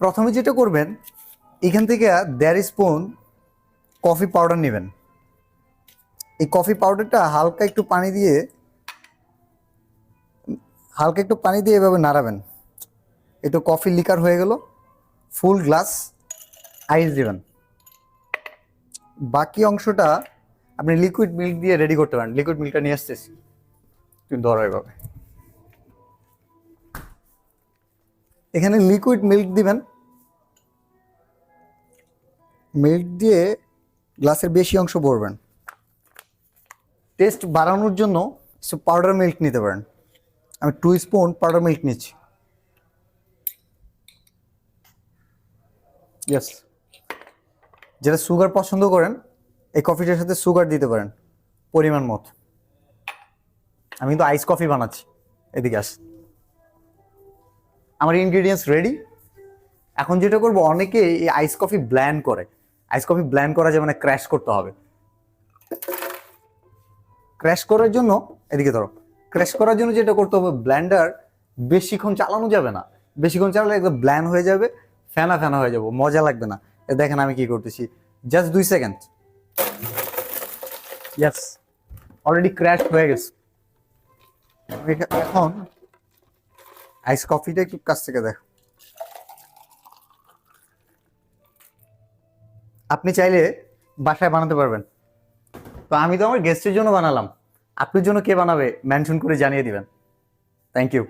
প্রথমে যেটা করবেন, এখান থেকে দেড় স্পুন কফি পাউডার নেবেন। এই কফি পাউডারটা হালকা একটু পানি দিয়ে, হালকা একটু পানি দিয়ে এভাবে নাড়াবেন। একটু কফি লিকার হয়ে গেল ফুল গ্লাস আইস দিবেন। বাকি অংশটা আপনি লিকুইড মিল্ক দিয়ে রেডি করতে পারেন। লিকুইড মিল্কটা নিয়ে আসতেছি। তুমি ধরো এভাবে। এখানে লিকুইড মিল্ক দিবেন। মিল্ক দিয়ে গ্লাসের বেশি অংশ ভরবেন। টেস্ট বাড়ানোর জন্য কিছু পাউডার মিল্ক নিতে পারেন। আমি টু স্পুন পাউডার মিল্ক নিচ্ছি। ইয়েস যেটা সুগার পছন্দ করেন, এই কফিটার সাথে সুগার দিতে পারেন, পরিমাণ মতো। আমি কিন্তু আইস কফি বানাচ্ছি। এদিকে আস আমার ইনগ্রিডিয়েন্টস রেডি এখন যেটা করব, অনেকে এই আইস কফি ব্ল্যান্ড করে। আইস কফি ব্ল্যান্ড করা যায় মানে ক্র্যাশ করতে হবে। ক্র্যাশ করার জন্য, এদিকে ধরো ক্র্যাশ করার জন্য যেটা করতে হবে ব্ল্যান্ডার বেশিক্ষণ চালানো যাবে না। বেশিক্ষণ চালালে একদম ব্ল্যান হয়ে যাবে, ফেনা ফেনা হয়ে যাব, মজা লাগবে না। দেখেন আমি কি করতেছি। জাস্ট দুই সেকেন্ড ইয়াস অলরেডি ক্র্যাশ হয়ে গেছে। এখন আইস কফিটা একটু কাছ থেকে দেখো। আপনি চাইলে বাসায় বানাতে পারবেন। তো আমি তো আমার গেস্টের জন্য বানালাম। আপনার জন্য কে বানাবে মেনশন করে জানিয়ে দিবেন। Thank you